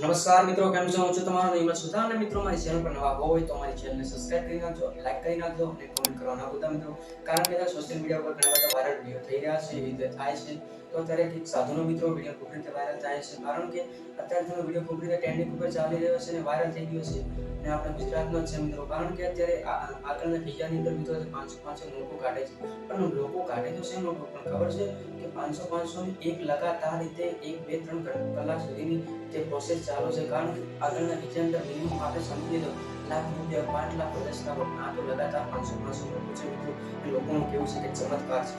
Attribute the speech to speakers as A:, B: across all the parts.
A: નમસ્કાર મિત્રો, કેમ છો? હું છું તમારો નિમત સુધા અને મિત્રો, મારી ચેનલ પર નવા હોય તો મારી ચેનલને સબસ્ક્રાઇબ કરી નાખજો લાઈક કરી નાખજો અને કોમેન્ટ કરવા ના ભૂલતા મિત્રો. કારણ કે સોશિયલ મીડિયા પર ઘણા બધા વાયરલ વીડિયો થઈ રહ્યા છે, એવી રીતે થાય છે. તો અત્યારે એક સાધુનો મિત્રો વીડિયો ખૂબ રીતે વાયરલ થાય છે, કારણ કે અત્યારે તેનો વીડિયો ખૂબ રીતે ટ્રેન્ડિંગ ઉપર ચાલી રહ્યો છે અને વાયરલ થઈ ગયો છે. અને આપણે ગુજરાતનો જ છે મિત્રો, કારણ કે અત્યારે આગળના બીજાની અંદર મિત્રો પાંચસો પાંચસો લોકો કાઢે છે. પણ લોકો કાઢે તો છે નોટો પણ ખબર છે કે પાંચસો પાંચસો એક લગાતાર રીતે એક બે ત્રણ કલાક સુધીની જે પ્રોસેસ ચાલુ છે કારણ કે આગળના નીચે અંદર મિનિમમ આપણે સમજી લીધો લાખ રૂપિયા પાંચ લાખ લાખ આ તો લગાતાર પાંચસો પાંચસો લોકો છે. મિત્રો એ લોકોનું કેવું છે કે ચમત્કાર છે.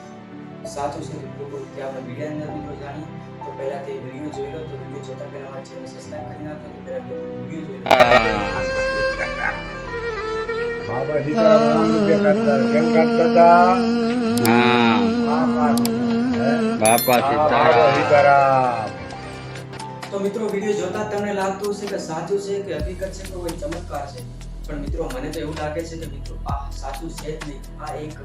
A: સાચું છે મિત્રો કે આપણે મીડિયાની અંદર મિત્રો જાણીએ. તો પહેલા તે વીડિયો જોઈ લો તો વીડિયો જોતા પહેલા અમારી ચેનલ સબસ્ક્રાઈબ કરી નાખો તો પહેલા વીડિયો જોઈ લો.
B: બાબા સીતારામ કેમ કાઢતા હતા? બાપા
C: સીતારામ
A: મિત્રો વીડિયો જોતા તમને લાગતું હશે કે સાચું છે કે હકીકત છે કે કોઈ ચમત્કાર છે. પણ મિત્રો, મને તો એવું લાગે છે કે મિત્રો, આ સાચું છે જ નહીં. આ એક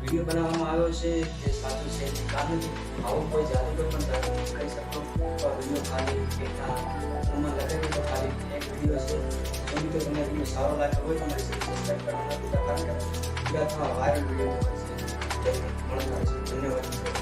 A: વીડિયો બનાવવામાં આવ્યો છે કે સાચું છે નહીં. કારણ કે આવો કોઈ જાદુગર પણ તમે કરી શકતો તો વીડિયો ખાલી કે ફોનમાં લગાવી તો ખાલી એક વીડિયો છે. તો મિત્રો, તમને વીડિયો સારો લાગ્યો હોય તમારે સબસ્ક્રાઈબ કરવાનું કારણ કે ગુજરાતમાં વાયરલ વીડિયો મળતા છે ધન્યવાદ